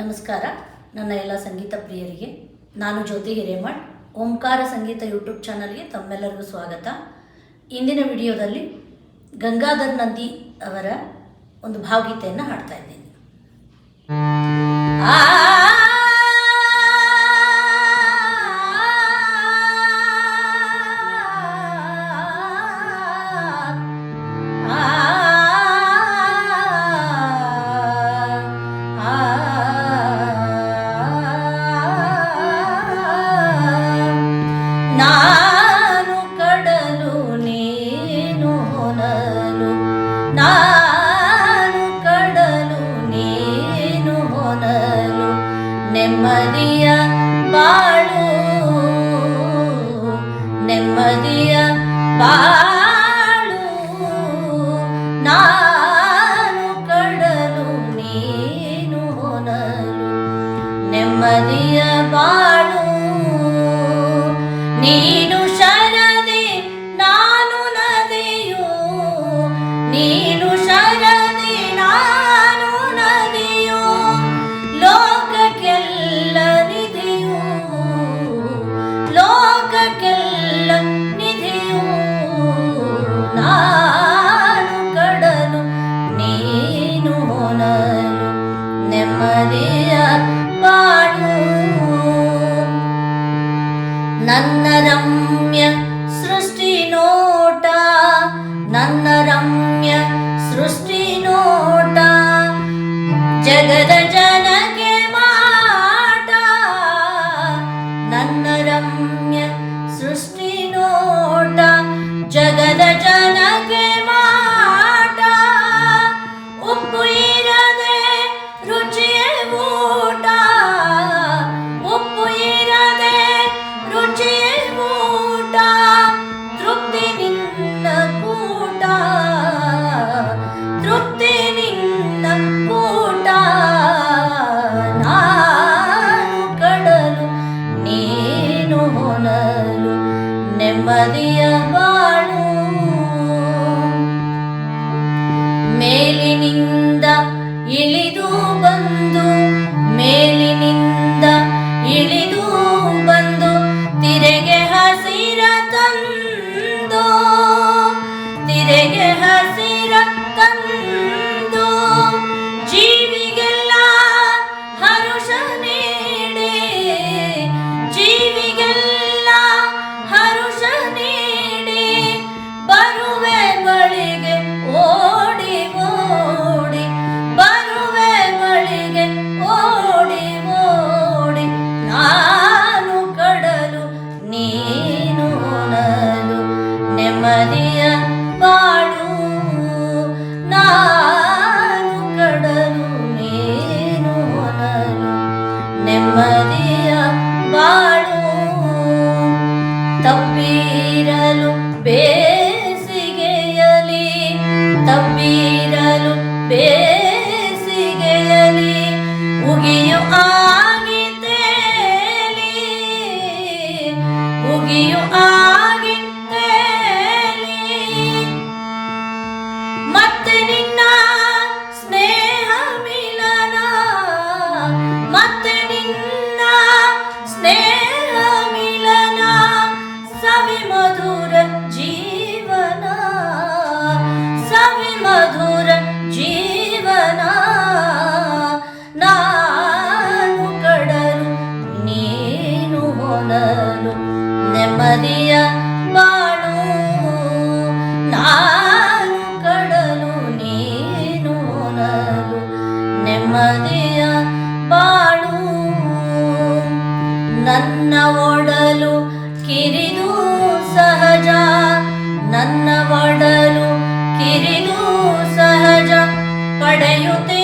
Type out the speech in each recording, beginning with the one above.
ನಮಸ್ಕಾರ. ನನ್ನ ಎಲ್ಲ ಸಂಗೀತ ಪ್ರಿಯರಿಗೆ, ನಾನು ಜ್ಯೋತಿ ಹಿರೇಮಠ್, ಓಂಕಾರ ಸಂಗೀತ ಯೂಟ್ಯೂಬ್ ಚಾನಲ್ಗೆ ತಮ್ಮೆಲ್ಲರಿಗೂ ಸ್ವಾಗತ. ಇಂದಿನ ವಿಡಿಯೋದಲ್ಲಿ ಗಂಗಾಧರ್ ನಂದಿ ಅವರ ಒಂದು ಭಾವಗೀತೆಯನ್ನು ಹಾಡ್ತಾ ಇದ್ದೀನಿ. ಬಾಳು. ನೆಮ್ಮದಿಯ ಬಾಳು. ನೆಮ್ಮದಿಯ ಬಾಳು ನನ್ನ ರಮ್ಯ ಹೊನಲು ನೆಮ್ಮದಿಯ ಬಾಳು. ಮೇಲಿನಿಂದ ಇಳಿದು ಬಂದು ಬೇಸಿಗೆಯಲಿ ತಪ್ಪಿರಲು ಬೇಸಿಗೆಯಲಿ ಉಗಿಯು ಆಗಿ ತೇಲಿ ಉಗಿಯು ಆಗಿ ನೆಮ್ಮದಿಯ ಬಾಳು, ನಾನು ಕಡಲು, ನೀನು ನಲು ನೆಮ್ಮದಿಯ ಬಾಳು, ನನ್ನ ಒಡಲು ಕಿರಿದು ಸಹಜ. ನನ್ನ ಒಡಲು ಕಿರಿದು ಸಹಜ ಪಡೆಯುತ್ತೆ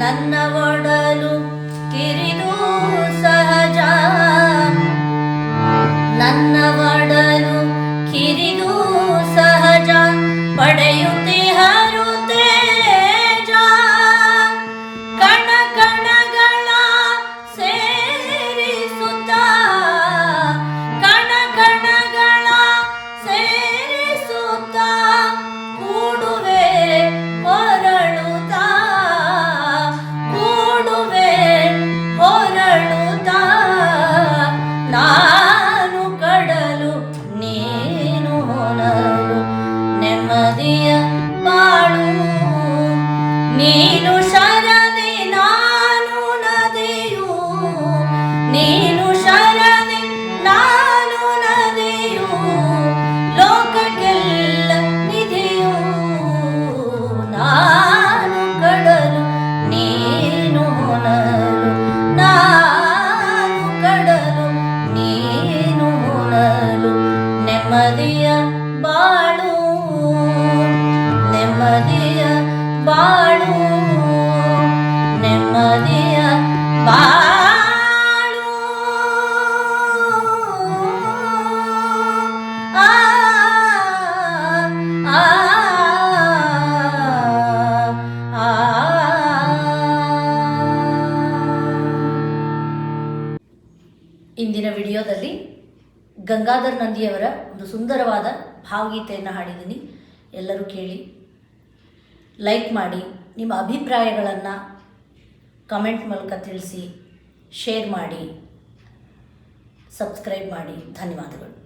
ನನ್ನ ಒಡಲು ಕಿರಿದು ಸಹಜ. ನನ್ನ ಒಡಲು ಕಿರಿದು ಸಹಜ. ಪಡೆಯು ಇಂದಿನ ವಿಡಿಯೋದಲ್ಲಿ ಗಂಗಾಧರ್ ನಂದಿಯವರ ಒಂದು ಸುಂದರವಾದ ಭಾವಗೀತೆಯನ್ನು ಹಾಡಿದ್ದೀನಿ ಎಲ್ಲರೂ ಕೇಳಿ ಲೈಕ್ ಮಾಡಿ ನಿಮ್ಮ ಅಭಿಪ್ರಾಯಗಳನ್ನು ಕಮೆಂಟ್ ಮೂಲಕ ತಿಳಿಸಿ ಶೇರ್ ಮಾಡಿ ಸಬ್ಸ್ಕ್ರೈಬ್ ಮಾಡಿ. ಧನ್ಯವಾದಗಳು.